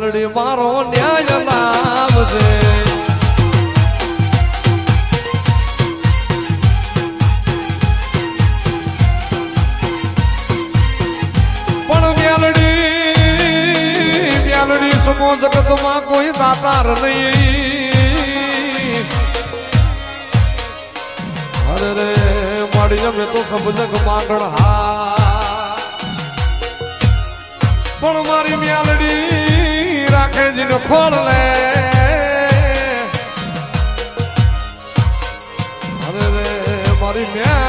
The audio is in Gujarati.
મ્યાલડી મારો ન્યાય લાવશે પણ મ્યાલડી મ્યાલડી સમો જગતમાં કોઈ દાતાર નહીં. અરે રે, માડી અમે તો સમજક માંગણ હા. પણ મારી મ્યાલડી રાખે જીને ખોળ લે અરે રે મારી જગદાતા